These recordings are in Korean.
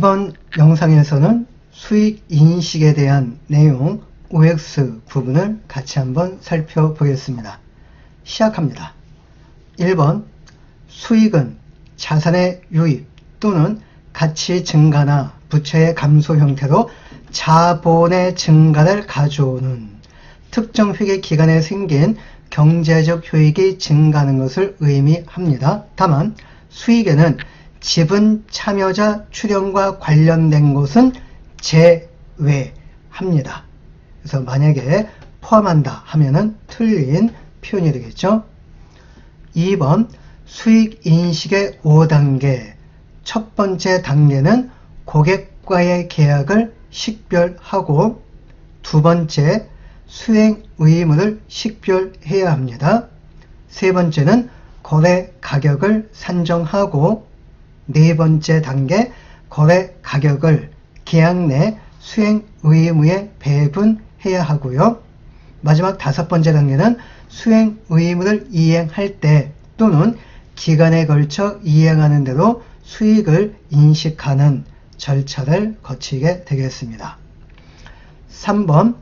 이번 영상에서는 수익 인식에 대한 내용 OX 부분을 같이 한번 살펴보겠습니다. 시작합니다. 1번 수익은 자산의 유입 또는 가치 증가나 부채의 감소 형태로 자본의 증가를 가져오는 특정 회계 기간에 생긴 경제적 효익이 증가하는 것을 의미합니다. 다만 수익에는 지분 참여자 출연과 관련된 것은 제외합니다. 그래서 만약에 포함한다 하면은 틀린 표현이 되겠죠. 2번 수익 인식의 5단계 첫 번째 단계는 고객과의 계약을 식별하고 두 번째 수행 의무를 식별해야 합니다. 세 번째는 거래 가격을 산정하고 네 번째 단계 거래 가격을 계약 내 수행 의무에 배분해야 하고요. 마지막 다섯 번째 단계는 수행 의무를 이행할 때 또는 기간에 걸쳐 이행하는 대로 수익을 인식하는 절차를 거치게 되겠습니다. 3번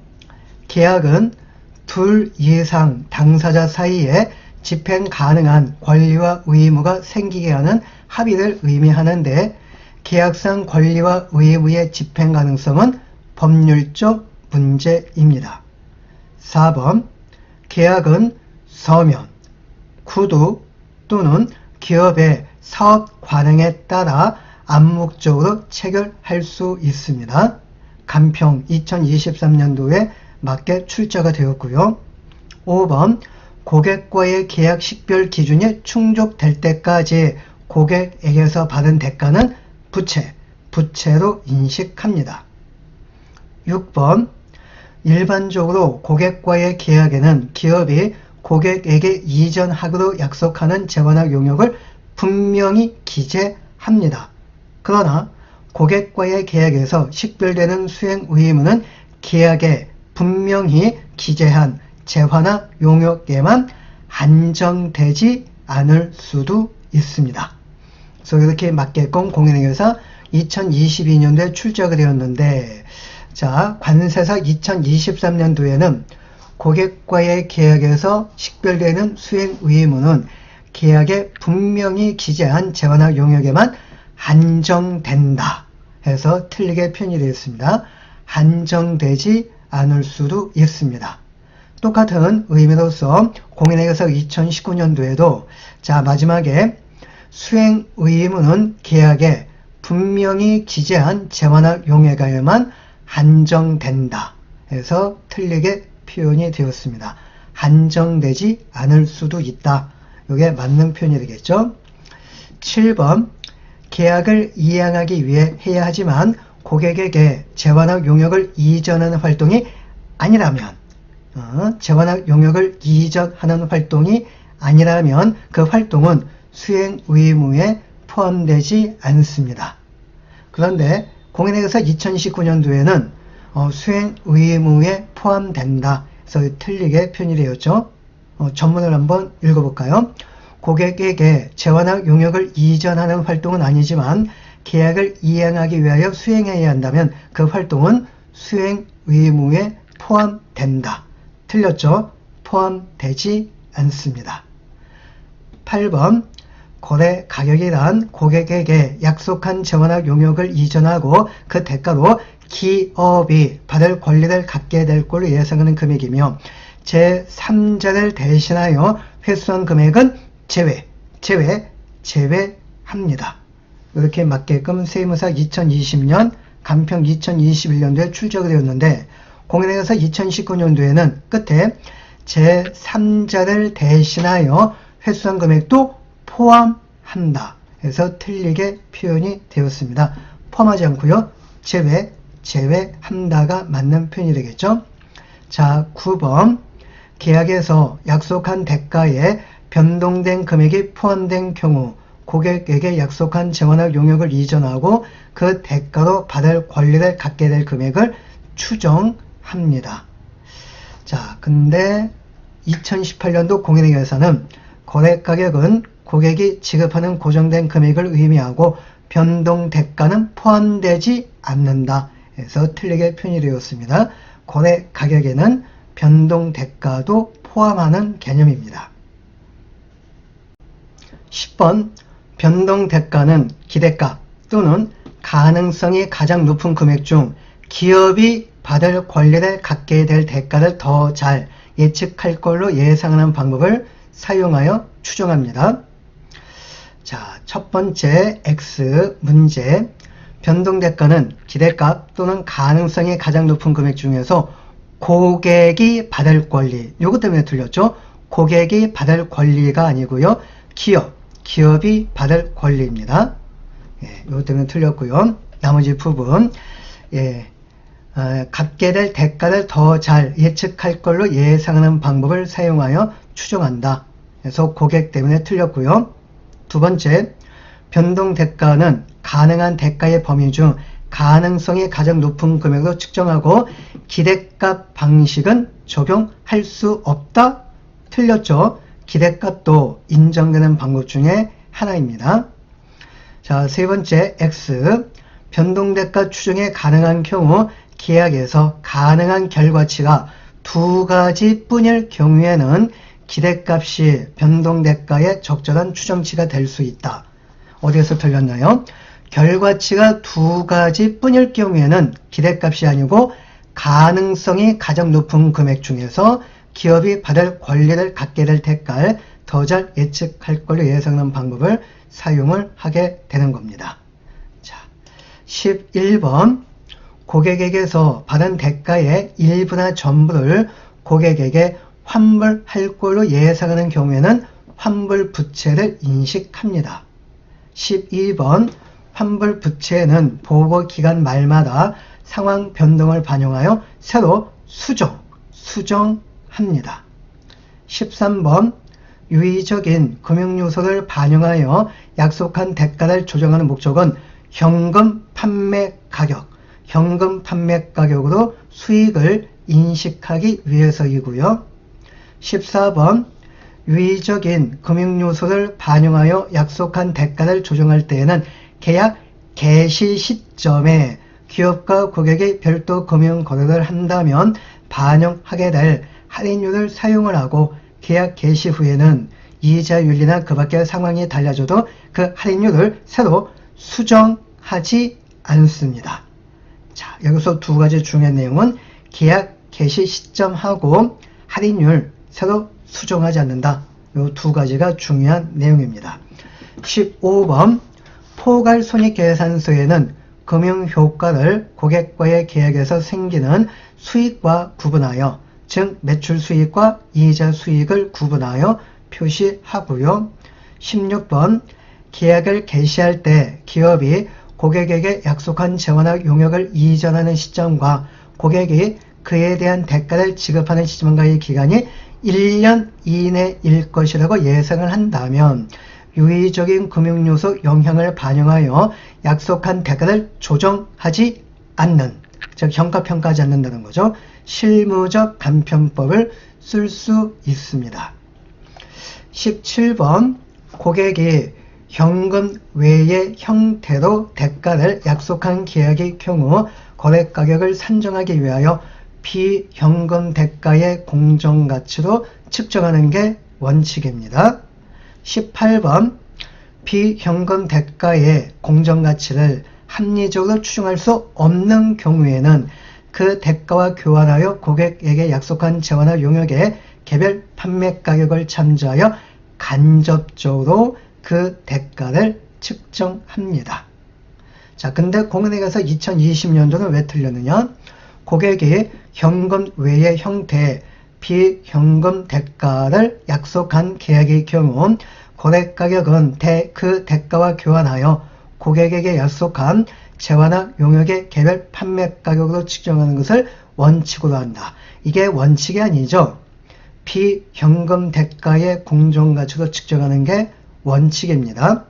계약은 둘 이상 당사자 사이에 집행 가능한 권리와 의무가 생기게 하는 합의를 의미하는데 계약상 권리와 의무의 집행 가능성은 법률적 문제입니다. 4번 계약은 서면, 구두 또는 기업의 사업 관행에 따라 암묵적으로 체결할 수 있습니다. 간평 2023년도에 맞게 출자가 되었고요. 5번 고객과의 계약 식별 기준이 충족될 때까지 고객에게서 받은 대가는 부채, 부채로 인식합니다. 6번 일반적으로 고객과의 계약에는 기업이 고객에게 이전하기로 약속하는 재원학 용역을 분명히 기재합니다. 그러나 고객과의 계약에서 식별되는 수행 의무는 계약에 분명히 기재한 재화나 용역에만 한정되지 않을 수도 있습니다. 그래서 이렇게 맞게끔 공인회계사 2022년도에 출자가 되었는데 자 관세사 2023년도에는 고객과의 계약에서 식별되는 수행 의무는 계약에 분명히 기재한 재원학 용역에만 한정된다 해서 틀리게 표현이 되어 있습니다. 한정되지 않을 수도 있습니다. 똑같은 의미로서 공인회계사 2019년도에도 자 마지막에 수행 의무는 계약에 분명히 기재한 재원학 용역에만 한정된다 해서 틀리게 표현이 되었습니다. 한정되지 않을 수도 있다. 이게 맞는 표현이 되겠죠. 7번 계약을 이행하기 위해 해야 하지만 고객에게 재원학 용역을 이전하는 활동이 아니라면 어, 재원학 용역을 이전하는 활동이 아니라면 그 활동은 수행 의무에 포함되지 않습니다. 그런데 공인회계사 2019년도에는 어, 수행 의무에 포함된다. 그래서 틀리게 표현이 되었죠. 어, 전문을 한번 읽어볼까요? 고객에게 재원학 용역을 이전하는 활동은 아니지만 계약을 이행하기 위하여 수행해야 한다면 그 활동은 수행 의무에 포함된다. 틀렸죠? 포함되지 않습니다. 8번 거래 가격이란 고객에게 약속한 재원학 용역을 이전하고 그 대가로 기업이 받을 권리를 갖게 될 걸로 예상하는 금액이며 제3자를 대신하여 회수한 금액은 제외, 제외, 제외합니다. 이렇게 맞게끔 세무사 2020년 간평 2021년도에 출제가 되었는데 공인회계사 2019년도에는 끝에 제3자를 대신하여 회수한 금액도 포함한다. 해서 틀리게 표현이 되었습니다. 포함하지 않고요. 제외, 제외한다가 맞는 표현이 되겠죠. 자, 9번 계약에서 약속한 대가에 변동된 금액이 포함된 경우 고객에게 약속한 재원학 용역을 이전하고 그 대가로 받을 권리를 갖게 될 금액을 추정 합니다. 자, 근데 2018년도 공인회계에서는 거래 가격은 고객이 지급하는 고정된 금액을 의미하고 변동 대가는 포함되지 않는다. 해서 틀리게 표현이 되었습니다. 거래 가격에는 변동 대가도 포함하는 개념입니다. 10번 변동 대가는 기대값 또는 가능성이 가장 높은 금액 중 기업이 받을 권리를 갖게 될 대가를 더 잘 예측할 걸로 예상하는 방법을 사용하여 추정합니다. 자, 첫 번째 X 문제. 변동 대가는 기대값 또는 가능성이 가장 높은 금액 중에서 고객이 받을 권리, 요것 때문에 틀렸죠? 고객이 받을 권리가 아니고요. 기업, 기업이 받을 권리입니다. 예, 요것 때문에 틀렸고요. 나머지 부분, 예, 어, 갖게 될 대가를 더 잘 예측할 걸로 예상하는 방법을 사용하여 추정한다. 그래서 고객 때문에 틀렸고요. 두 번째, 변동 대가는 가능한 대가의 범위 중 가능성이 가장 높은 금액으로 측정하고 기대값 방식은 적용할 수 없다? 틀렸죠? 기대값도 인정되는 방법 중에 하나입니다. 자, 세 번째 X 변동대가 추정이 가능한 경우 계약에서 가능한 결과치가 두 가지 뿐일 경우에는 기대값이 변동대가의 적절한 추정치가 될 수 있다. 어디에서 틀렸나요? 결과치가 두 가지 뿐일 경우에는 기대값이 아니고 가능성이 가장 높은 금액 중에서 기업이 받을 권리를 갖게 될 대가를 더 잘 예측할 걸로 예상하는 방법을 사용을 하게 되는 겁니다. 자, 11번 고객에게서 받은 대가의 일부나 전부를 고객에게 환불할 걸로 예상하는 경우에는 환불 부채를 인식합니다. 12번 환불 부채는 보고 기간 말마다 상황 변동을 반영하여 새로 수정, 수정합니다. 13번 유의적인 금융요소를 반영하여 약속한 대가를 조정하는 목적은 현금 판매 가격, 현금 판매 가격으로 수익을 인식하기 위해서이고요. 14번 유의적인 금융 요소를 반영하여 약속한 대가를 조정할 때에는 계약 개시 시점에 기업과 고객이 별도 금융 거래를 한다면 반영하게 될 할인율을 사용을 하고 계약 개시 후에는 이자율이나 그 밖의 상황이 달라져도 그 할인율을 새로 수정하지 않습니다. 자, 여기서 두 가지 중요한 내용은 계약 개시 시점하고 할인율 새로 수정하지 않는다. 이 두 가지가 중요한 내용입니다. 15번 포괄 손익 계산서에는 금융 효과를 고객과의 계약에서 생기는 수익과 구분하여 즉 매출 수익과 이자 수익을 구분하여 표시하고요. 16번 계약을 개시할 때 기업이 고객에게 약속한 재원학 용역을 이전하는 시점과 고객이 그에 대한 대가를 지급하는 시점과의 기간이 1년 이내일 것이라고 예상을 한다면 유의적인 금융요소 영향을 반영하여 약속한 대가를 조정하지 않는 즉 형가평가하지 않는다는 거죠. 실무적 간편법을 쓸 수 있습니다. 17번 고객이 현금 외의 형태로 대가를 약속한 계약의 경우 거래 가격을 산정하기 위하여 비현금 대가의 공정가치로 측정하는 게 원칙입니다. 18번 비현금 대가의 공정가치를 합리적으로 추정할 수 없는 경우에는 그 대가와 교환하여 고객에게 약속한 재원화 용역의 개별 판매 가격을 참조하여 간접적으로 그 대가를 측정합니다. 자, 근데 공은에 가서 2020년도는 왜 틀렸느냐? 고객이 현금 외의 형태의 비현금 대가를 약속한 계약의 경우 거래 가격은 대, 그 대가와 교환하여 고객에게 약속한 재화나 용역의 개별 판매 가격으로 측정하는 것을 원칙으로 한다. 이게 원칙이 아니죠. 비현금 대가의 공정 가치로 측정하는 게 원칙입니다.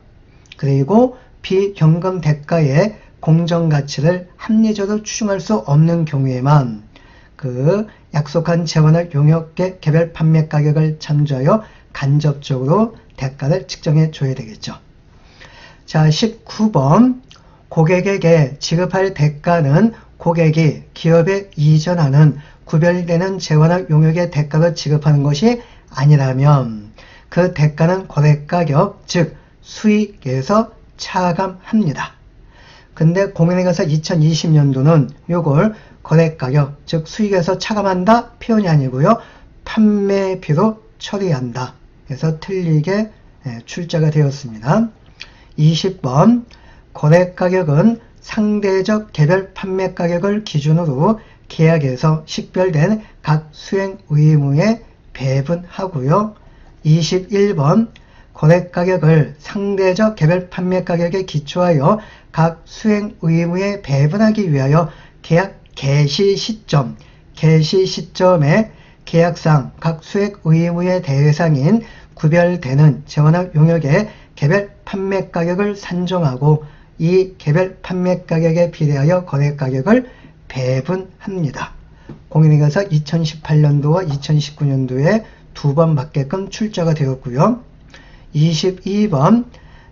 그리고 비현금 대가의 공정 가치를 합리적으로 추정할 수 없는 경우에만 그 약속한 재원을 용역의 개별 판매 가격을 참조하여 간접적으로 대가를 측정해 줘야 되겠죠. 자, 19번. 고객에게 지급할 대가는 고객이 기업에 이전하는 구별되는 재화나 용역의 대가로 지급하는 것이 아니라면 그 대가는 거래가격, 즉 수익에서 차감합니다. 근데 공인회계사 2020년도는 요걸 거래가격, 즉 수익에서 차감한다 표현이 아니고요. 판매비로 처리한다. 그래서 틀리게 예, 출제가 되었습니다. 20번 거래가격은 상대적 개별 판매 가격을 기준으로 계약에서 식별된 각 수행 의무에 배분하고요. 21번 거래가격을 상대적 개별 판매 가격에 기초하여 각 수행 의무에 배분하기 위하여 계약 개시 시점, 개시 시점에 계약상 각 수액 의무의 대상인 구별되는 재원학 용역의 개별 판매 가격을 산정하고 이 개별 판매 가격에 비례하여 거래 가격을 배분합니다. 공인회계사 2018년도와 2019년도에 두 번 맞게끔 출제가 되었고요. 22번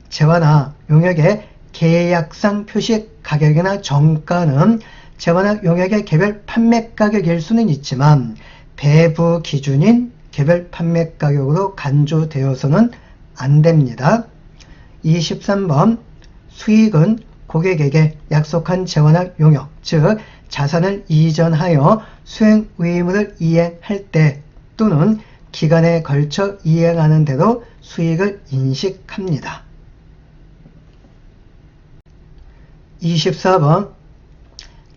재화나 용역의 계약상 표시 가격이나 정가는 재화나 용역의 개별 판매 가격일 수는 있지만 배부 기준인 개별 판매 가격으로 간주되어서는 안 됩니다. 23번 수익은 고객에게 약속한 재원학 용역, 즉 자산을 이전하여 수행 의무를 이행할 때 또는 기간에 걸쳐 이행하는 대로 수익을 인식합니다. 24번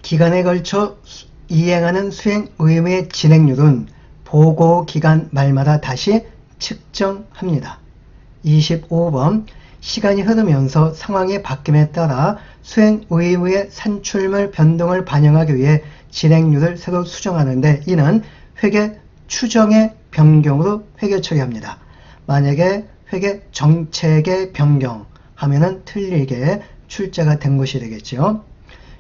기간에 걸쳐 수- 이행하는 수행 의무의 진행률은 보고 기간 말마다 다시 측정합니다. 25번 시간이 흐르면서 상황의 바뀜에 따라 수행 의무의 산출물 변동을 반영하기 위해 진행률을 새로 수정하는데 이는 회계 추정의 변경으로 회계 처리합니다. 만약에 회계 정책의 변경 하면은 틀리게 출제가 된 것이 되겠죠.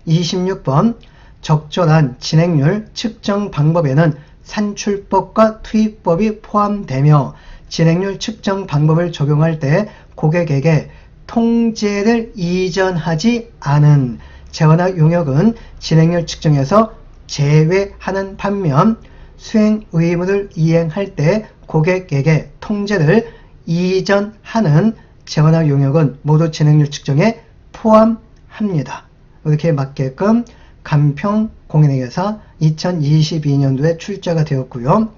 26번 적절한 진행률 측정 방법에는 산출법과 투입법이 포함되며 진행률 측정 방법을 적용할 때 고객에게 통제를 이전하지 않은 재원학 용역은 진행률 측정에서 제외하는 반면 수행 의무를 이행할 때 고객에게 통제를 이전하는 재원학 용역은 모두 진행률 측정에 포함합니다. 이렇게 맞게끔 간평 공인회계사 2022년도에 출제가 되었고요.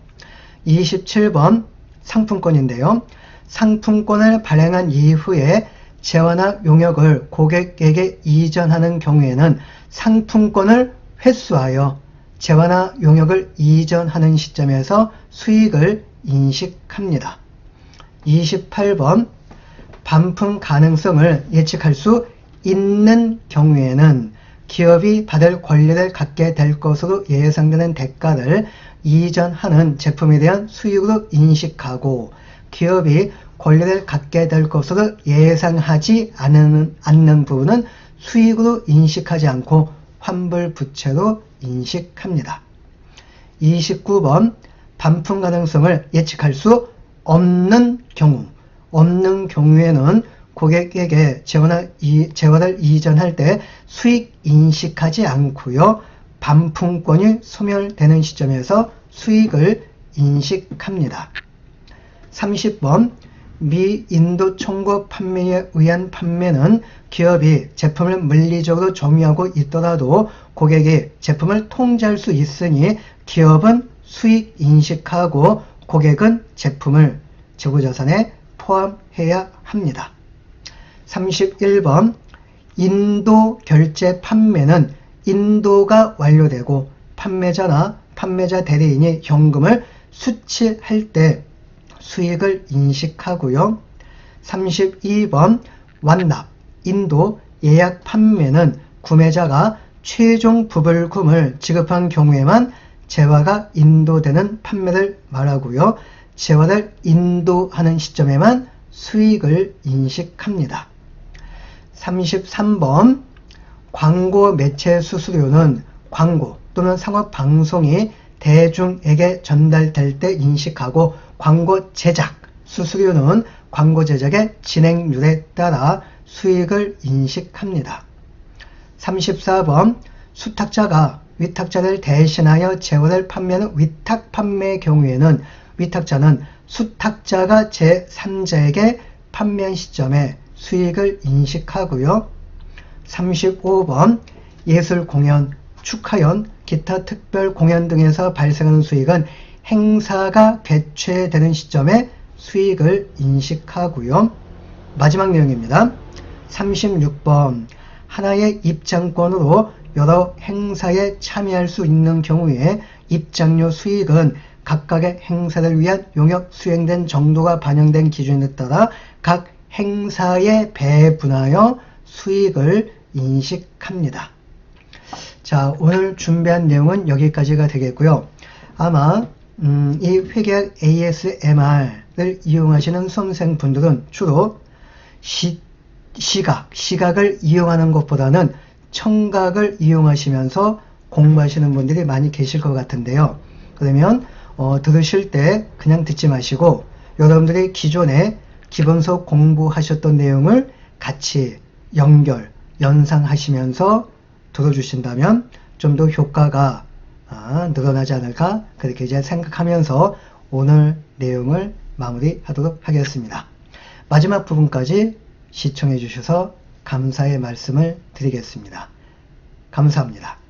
27번 상품권인데요. 상품권을 발행한 이후에 재원학 용역을 고객에게 이전하는 경우에는 상품권을 회수하여 재원학 용역을 이전하는 시점에서 수익을 인식합니다. 28번 반품 가능성을 예측할 수 있는 경우에는 기업이 받을 권리를 갖게 될 것으로 예상되는 대가를 이전하는 제품에 대한 수익으로 인식하고 기업이 권리를 갖게 될 것으로 예상하지 않는, 않는 부분은 수익으로 인식하지 않고 환불 부채로 인식합니다. 29번 반품 가능성을 예측할 수 없는 경우 없는 경우에는 고객에게 재원을, 이, 재원을 이전할 때 수익 인식하지 않고요. 반품권이 소멸되는 시점에서 수익을 인식합니다. 30번 미 인도 청구 판매에 의한 판매는 기업이 제품을 물리적으로 점유하고 있더라도 고객이 제품을 통제할 수 있으니 기업은 수익 인식하고 고객은 제품을 재고자산에 포함해야 합니다. 31번 인도 결제 판매는 인도가 완료되고 판매자나 판매자 대리인이 현금을 수취할 때 수익을 인식하고요. 32번 완납 인도 예약 판매는 구매자가 최종 부불금을 지급한 경우에만 재화가 인도되는 판매를 말하고요. 재화를 인도하는 시점에만 수익을 인식합니다. 33번 광고 매체 수수료는 광고 또는 상업 방송이 대중에게 전달될 때 인식하고 광고 제작 수수료는 광고 제작의 진행률에 따라 수익을 인식합니다. 34번 수탁자가 위탁자를 대신하여 재원을 판매하는 위탁 판매의 경우에는 위탁자는 수탁자가 제3자에게 판매한 시점에 수익을 인식하고요. 35번 예술 공연, 축하연, 기타 특별 공연 등에서 발생하는 수익은 행사가 개최되는 시점에 수익을 인식하고요. 마지막 내용입니다. 36번 하나의 입장권으로 여러 행사에 참여할 수 있는 경우에 입장료 수익은 각각의 행사를 위한 용역 수행된 정도가 반영된 기준에 따라 각 행사에 배분하여 수익을 인식합니다. 자, 오늘 준비한 내용은 여기까지가 되겠고요. 아마 음, 이 회계학 ASMR을 이용하시는 수험생분들은 주로 시, 시각, 시각을 이용하는 것보다는 청각을 이용하시면서 공부하시는 분들이 많이 계실 것 같은데요. 그러면 어, 들으실 때 그냥 듣지 마시고 여러분들이 기존에 기본서 공부하셨던 내용을 같이 연결, 연상하시면서 들어주신다면 좀 더 효과가 아, 늘어나지 않을까 그렇게 이제 생각하면서 오늘 내용을 마무리하도록 하겠습니다. 마지막 부분까지 시청해 주셔서 감사의 말씀을 드리겠습니다. 감사합니다.